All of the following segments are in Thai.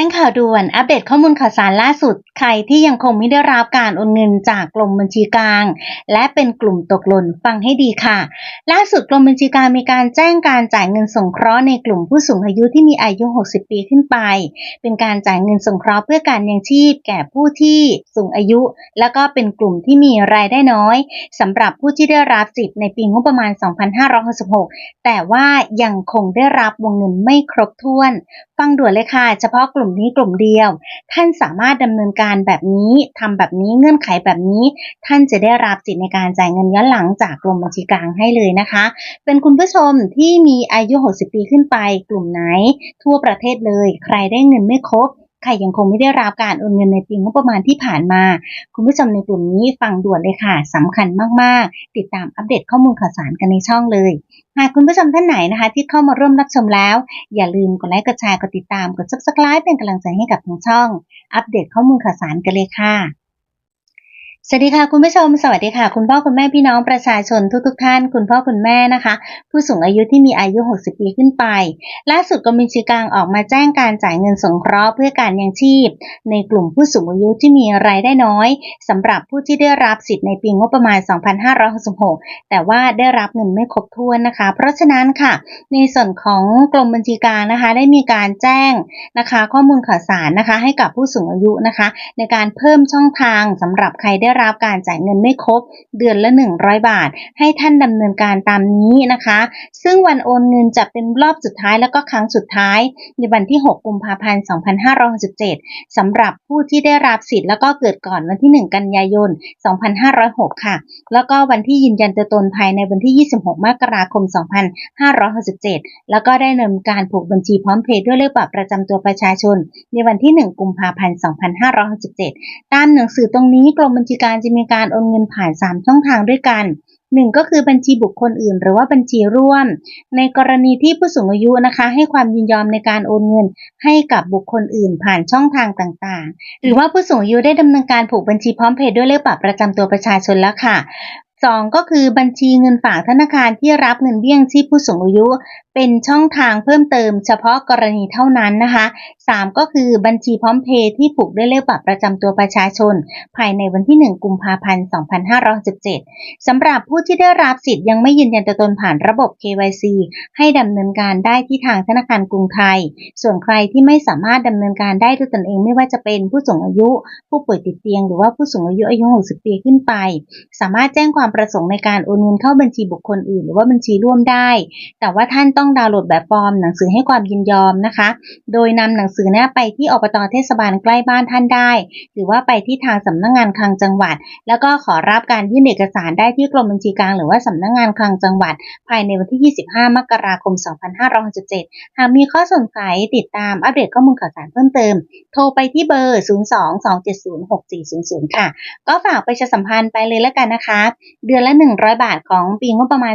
จ้งข่าวด่วน อัปเดตข้อมูลข่าวสารล่าสุด ใครที่ยังคงไม่ได้รับการโอนเงินจากกรมบัญชีกลาง และเป็นกลุ่มตกหล่นฟังให้ดีค่ะ ล่าสุดกรมบัญชีกลางมีการแจ้งการจ่ายเงินสงเคราะห์ในกลุ่มผู้สูงอายุที่มีอายุ 60 ปีขึ้นไป เป็นการจ่ายเงินสงเคราะห์เพื่อการยังชีพแก่ผู้ที่สูงอายุ แล้วก็เป็นกลุ่มที่มีรายได้น้อยสำหรับผู้ที่ได้รับสิทธิ์ในปีงบประมาณ 2566 แต่ว่ายังคงได้รับวงเงินไม่ครบถ้วน ฟังด่วนเลยค่ะ เฉพาะกลุ่มนี้กลุ่มเดียว ท่านสามารถดำเนินการแบบนี้ทำแบบนี้เงื่อนไขแบบนี้ ท่านจะได้รับสิทธิในการจ่ายเงินย้อนหลังจากกรมบัญชีกลางให้เลยนะคะ เป็นคุณผู้ชมที่มีอายุ 60 ปีขึ้นไป กลุ่มไหน ทั่วประเทศเลย ใครได้เงินไม่ครบ ครยังคงไม่ได้รับการโอนเงินในปีงบประมาณที่ผ่านมา คุณผู้ชมในกลุ่มนี้ฟังด่วนเลยค่ะสำคัญมาก ๆ ติดตามอัปเดตข้อมูลข่าวสารกันในช่องเลย หากคุณผู้ชมท่านไหนนะคะ ที่เข้ามาร่วมรับชมแล้ว อย่าลืมกดไลค์กดแชร์กดติดตามกด subscribe เป็นกำลังใจให้กับทางช่อง อัปเดตข้อมูลข่าวสารกันเลยค่ะ สวัสดีค่ะคุณผู้ชม สวัสดีค่ะ คุณพ่อคุณแม่พี่น้องประชาชนทุกๆทท่าน คุณพ่อคุณแม่นะคะ ผู้สูงอายุที่มีอายุ 60 ปีขึ้นไป ล่าสุดกรมบัญชีกลางออกมาแจ้งการจ่ายเงินสงเคราะห์เพื่อการยังชีพ ในกลุ่มผู้สูงอายุที่มีรายได้น้อยสำหรับผู้ที่ได้รับสิทธิ์ในปีงบประมาณ 2566 แต่ว่าได้รับเงินไม่ครบถ้วนนะคะ เพราะฉะนั้นค่ะ ในส่วนของกรมบัญชีกลางนะคะ ได้มีการแจ้งนะคะ ข้อมูลข่าวสารนะคะ ให้กับผู้สูงอายุนะคะ ในการเพิ่มช่องทางสำหรับใครได้รับการจ่ายเงินไม่ครบเดือนละ 100 บาท ให้ท่านดำเนินการตามนี้นะคะ ซึ่งวันโอนเงินจะเป็นรอบสุดท้ายแล้วก็ครั้งสุดท้าย ในวันที่ 6 กุมภาพันธ์ 2567สำหรับผู้ที่ได้รับสิทธิ์แล้วก็เกิดก่อนวันที่ 1 กันยายน 2506 ค่ะ แล้วก็วันที่ยืนยันตัวตนภายในวันที่ 26 มกราคม 2567 แล้วก็ได้ดำเนินการผูกบัญชีพร้อมเพย์ด้วยเลขบัตรประจำตัวประชาชน ในวันที่ 1 กุมภาพันธ์ 2567 ตามหนังสือตรงนี้กรมบัญชีกลางจะมีการโอนเงินผ่าน 3 ช่องทางด้วยกันหนึ่งก็คือบัญชีบุคคลอื่น หรือว่าบัญชีร่วม ในกรณีที่ผู้สูงอายุนะคะ ให้ความยินยอมในการโอนเงิน ให้กับบุคคลอื่นผ่านช่องทางต่างๆ หรือว่าผู้สูงอายุได้ดำเนินการผูกบัญชีพร้อมเพย์ด้วยเลขบัตรประจำตัวประชาชนแล้วค่ะสองก็คือบัญชีเงินฝากธนาคารที่รับเงินเบี้ยงชีพผู้สูงอายุ เป็นช่องทางเพิ่มเติมเฉพาะกรณีเท่านั้นนะคะสามก็คือบัญชีพร้อมเพย์ที่ผูกด้วยเลขบัตรประจำตัวประชาชน ภายในวันที่ 1 กุมภาพันธ์ 2567สำหรับผู้ที่ได้รับสิทธิ์ยังไม่ยืนยันตัวตนผ่านระบบ KYC ให้ดำเนินการได้ที่ทางธนาคารกรุงไทย ส่วนใครที่ไม่สามารถดำเนินการได้ด้วยตนเองไม่ว่าจะเป็นผู้สูงอายุ ผู้ป่วยติดเตียง หรือว่าผู้สูงอายุอายุ 60 ปีขึ้นไป สามารถแจ้งความประสงค์ในการโอนเงินเข้าบัญชีบุคคลอื่น หรือว่าบัญชีร่วมได้ แต่ว่าท่านต้ององดาวน์โหลดแบบฟอร์มหนังสือให้ความยินยอมนะคะ โดยนำหนังสือนี้ไปที่อบตเทศบาลใกล้บ้านท่านได้ หรือว่าไปที่ทางสำนักงงานคลังจังหวัด แล้วก็ขอรับการยื่นเอกสารได้ที่กรมบัญชีกลางหรือว่าสำนักงงานคลังจังหวัด ภายในวันที่ 25 มกราคม 2567หากมีข้อสงสัยติดตามอัปเดตข้อมูลข่าวสารเพิ่มเติม โทรไปที่เบอร์ 022706400 ค่ะ ก็ฝากไปชสัมพันธ์ไปเลยแล้วกันนะคะ เดือนละ 100 บาทของปีงบประมาณ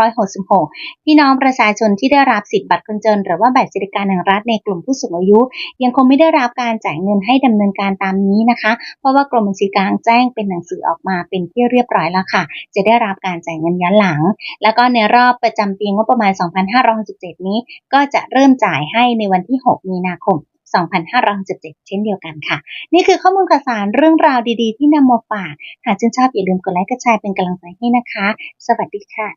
2566 พี่น้องประชาชนที่ได้รับสิทธิบัตรคนจน หรือว่าบัตรสวัสดิการแห่งรัฐในกลุ่มผู้สูงอายุ ยังคงไม่ได้รับการจ่ายเงินให้ดำเนินการตามนี้นะคะ เพราะว่ากรมบัญชีกลางแจ้งเป็นหนังสือออกมาเป็นที่เรียบร้อยแล้วค่ะ จะได้รับการจ่ายเงินย้อนหลัง แล้วก็ในรอบประจำปีงบประมาณ 2567 นี้ ก็จะเริ่มจ่ายให้ในวันที่ 6 มีนาคม2567เช่นเดียวกันค่ะ นี่คือข้อมูลข่าวสารเรื่องราวดีๆ ที่นำมาฝาก หากชื่นชอบอย่าลืมกดไลค์กดแชร์เป็นกำลังใจให้นะคะ สวัสดีค่ะ